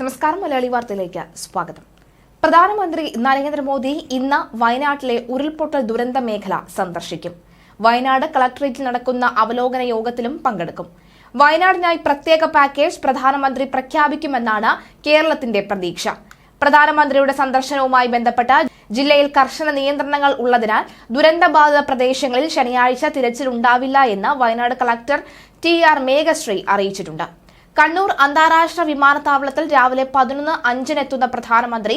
നമസ്കാരം മലയാളി വാർത്തയിലേക്ക് സ്വാഗതം. പ്രധാനമന്ത്രി നരേന്ദ്രമോദി ഇന്ന് വയനാട്ടിലെ ഉരുൾപൊട്ടൽ ദുരന്ത മേഖല സന്ദർശിക്കും. വയനാട് കളക്ടറേറ്റിൽ നടക്കുന്ന അവലോകന യോഗത്തിലും പങ്കെടുക്കും. വയനാടിനായി പ്രത്യേക പാക്കേജ് പ്രധാനമന്ത്രി പ്രഖ്യാപിക്കുമെന്നാണ് കേരളത്തിന്റെ പ്രതീക്ഷ. പ്രധാനമന്ത്രിയുടെ സന്ദർശനവുമായി ബന്ധപ്പെട്ട ജില്ലയിൽ കർശന നിയന്ത്രണങ്ങൾ ഉള്ളതിനാൽ ദുരന്തബാധിത പ്രദേശങ്ങളിൽ ശനിയാഴ്ച തിരച്ചിലുണ്ടാവില്ല എന്ന് Wayanad collector T R Meghashree അറിയിച്ചിട്ടുണ്ട്. കണ്ണൂർ അന്താരാഷ്ട്ര വിമാനത്താവളത്തിൽ രാവിലെ പതിനൊന്ന് അഞ്ചിനെത്തുന്ന പ്രധാനമന്ത്രി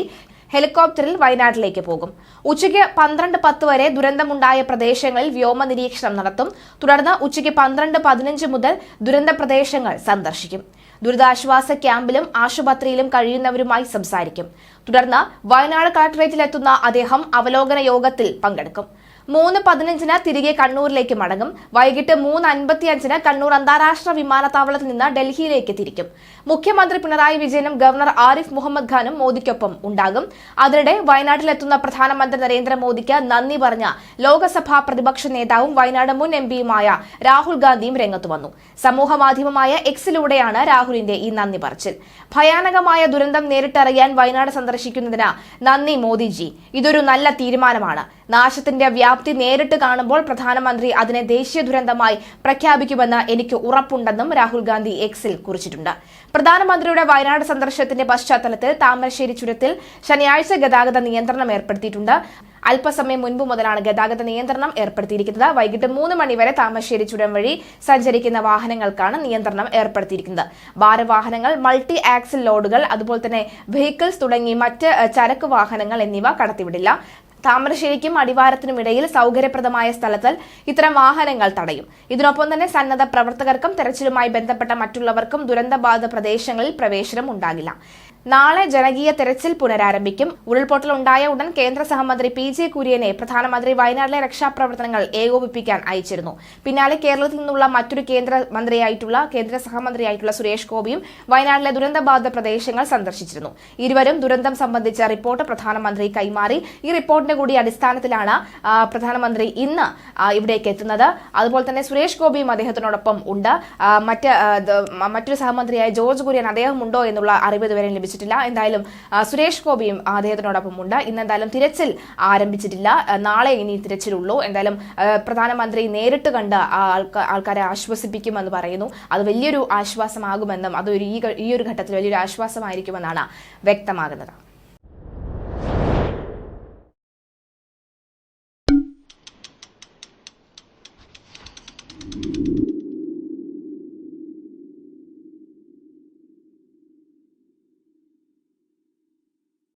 ഹെലികോപ്റ്ററിൽ വയനാട്ടിലേക്ക് പോകും. ഉച്ചയ്ക്ക് പന്ത്രണ്ട് പത്ത് വരെ ദുരന്തമുണ്ടായ പ്രദേശങ്ങളിൽ വ്യോമ നിരീക്ഷണം നടത്തും. തുടർന്ന് ഉച്ചയ്ക്ക് പന്ത്രണ്ട് പതിനഞ്ച് മുതൽ ദുരന്ത പ്രദേശങ്ങൾ സന്ദർശിക്കും. ദുരിതാശ്വാസ ക്യാമ്പിലും ആശുപത്രിയിലും കഴിയുന്നവരുമായി സംസാരിക്കും. തുടർന്ന് വയനാട് കളക്ടറേറ്റിലെത്തുന്ന അദ്ദേഹം അവലോകന യോഗത്തിൽ പങ്കെടുക്കും. മൂന്ന് പതിനഞ്ചിന് തിരികെ കണ്ണൂരിലേക്ക് മടങ്ങും. വൈകിട്ട് മൂന്ന് അൻപത്തിയഞ്ചിന് കണ്ണൂർ അന്താരാഷ്ട്ര വിമാനത്താവളത്തിൽ നിന്ന് ഡൽഹിയിലേക്ക് തിരിക്കും. മുഖ്യമന്ത്രി പിണറായി വിജയനും ഗവർണർ ആരിഫ് മുഹമ്മദ് ഖാനും മോദിക്കൊപ്പം ഉണ്ടാകും. അതിനിടെ വയനാട്ടിലെത്തുന്ന പ്രധാനമന്ത്രി നരേന്ദ്രമോദിക്ക് നന്ദി പറഞ്ഞ ലോക്സഭാ പ്രതിപക്ഷ നേതാവും വയനാട് മുൻ എം പിയുമായ രാഹുൽ ഗാന്ധിയും രംഗത്തു വന്നു. സമൂഹ മാധ്യമമായ എക്സിലൂടെയാണ് രാഹുലിന്റെ ഈ നന്ദി പറച്ചിൽ. ഭയാനകമായ ദുരന്തം നേരിട്ടറിയാൻ വയനാട് സന്ദർശിക്കുന്നതിന് നന്ദി മോദിജി. ഇതൊരു നല്ല തീരുമാനമാണ്. നാശത്തിന്റെ വ്യാപ്തി നേരിട്ട് കാണുമ്പോൾ പ്രധാനമന്ത്രി അതിനെ ദേശീയ ദുരന്തമായി പ്രഖ്യാപിക്കുമെന്ന് എനിക്ക് ഉറപ്പുണ്ടെന്നും രാഹുൽ ഗാന്ധി എക്സിൽ കുറിച്ചിട്ടുണ്ട്. പ്രധാനമന്ത്രിയുടെ വയനാട് സന്ദർശനത്തിന്റെ പശ്ചാത്തലത്തിൽ താമരശ്ശേരി ചുരത്തിൽ ശനിയാഴ്ച ഗതാഗത നിയന്ത്രണം ഏർപ്പെടുത്തിയിട്ടുണ്ട്. അല്പസമയം മുൻപ് മുതലാണ് ഗതാഗത നിയന്ത്രണം ഏർപ്പെടുത്തിയിരിക്കുന്നത്. വൈകിട്ട് മൂന്ന് മണിവരെ താമരശ്ശേരി ചുരം വഴി സഞ്ചരിക്കുന്ന വാഹനങ്ങൾക്കാണ് നിയന്ത്രണം ഏർപ്പെടുത്തിയിരിക്കുന്നത്. ഭാരവാഹനങ്ങൾ മൾട്ടി ആക്സിൽ ലോഡുകൾ അതുപോലെ തന്നെ വെഹിക്കിൾസ് തുടങ്ങി മറ്റ് ചരക്ക് വാഹനങ്ങൾ എന്നിവ കടത്തിവിടില്ല. താമരശ്ശേരിക്കും അടിവാരത്തിനും ഇടയിൽ സൗകര്യപ്രദമായ സ്ഥലത്ത് ഇത്തരം വാഹനങ്ങൾ തടയും. ഇതിനൊപ്പം തന്നെ സന്നദ്ധ പ്രവർത്തകർക്കും തെരച്ചിലുമായി ബന്ധപ്പെട്ട മറ്റുള്ളവർക്കും ദുരന്തബാധിത പ്രദേശങ്ങളിൽ പ്രവേശനം ഉണ്ടാകില്ല. നാളെ ജനകീയ തെരച്ചിൽ പുനരാരംഭിക്കും. ഉരുൾപൊട്ടൽ ഉണ്ടായ ഉടൻ കേന്ദ്ര സഹമന്ത്രി പി ജെ കുര്യനെ പ്രധാനമന്ത്രി വയനാട്ടിലെ രക്ഷാപ്രവർത്തനങ്ങൾ ഏകോപിപ്പിക്കാൻ അയച്ചിരുന്നു. പിന്നാലെ കേരളത്തിൽ നിന്നുള്ള മറ്റൊരു കേന്ദ്രമന്ത്രിയായിട്ടുള്ള കേന്ദ്ര സഹമന്ത്രിയായിട്ടുള്ള സുരേഷ് ഗോപിയും വയനാട്ടിലെ ദുരന്തബാധിത പ്രദേശങ്ങൾ സന്ദർശിച്ചിരുന്നു. ഇരുവരും ദുരന്തം സംബന്ധിച്ച റിപ്പോർട്ട് പ്രധാനമന്ത്രി കൈമാറി. ഈ റിപ്പോർട്ടിന്റെ കൂടി അടിസ്ഥാനത്തിലാണ് പ്രധാനമന്ത്രി ഇന്ന് ഇവിടേക്ക് എത്തുന്നത്. അതുപോലെ തന്നെ സുരേഷ് ഗോപിയും അദ്ദേഹത്തിനോടൊപ്പം ഉണ്ട്. മറ്റ് മറ്റൊരു സഹമന്ത്രിയായ ജോർജ് കുര്യൻ അദ്ദേഹം ഉണ്ടോ എന്നുള്ള അറിവ് ഇതുവരെ ലഭിച്ചിട്ടില്ല എന്തായാലും സുരേഷ് ഗോപിയും അദ്ദേഹത്തിനോടൊപ്പം ഉണ്ട്. ഇന്ന് എന്തായാലും തിരച്ചിൽ ആരംഭിച്ചിട്ടില്ല. നാളെ ഇനി തിരച്ചിലുള്ളൂ. എന്തായാലും പ്രധാനമന്ത്രി നേരിട്ട് കണ്ട് ആൾക്കാരെ ആശ്വസിപ്പിക്കുമെന്ന് പറയുന്നു. അത് വലിയൊരു ആശ്വാസമാകുമെന്നും അതൊരു ഈ ഒരു ഘട്ടത്തിൽ വലിയൊരു ആശ്വാസമായിരിക്കുമെന്നാണ് വ്യക്തമാകുന്നത്.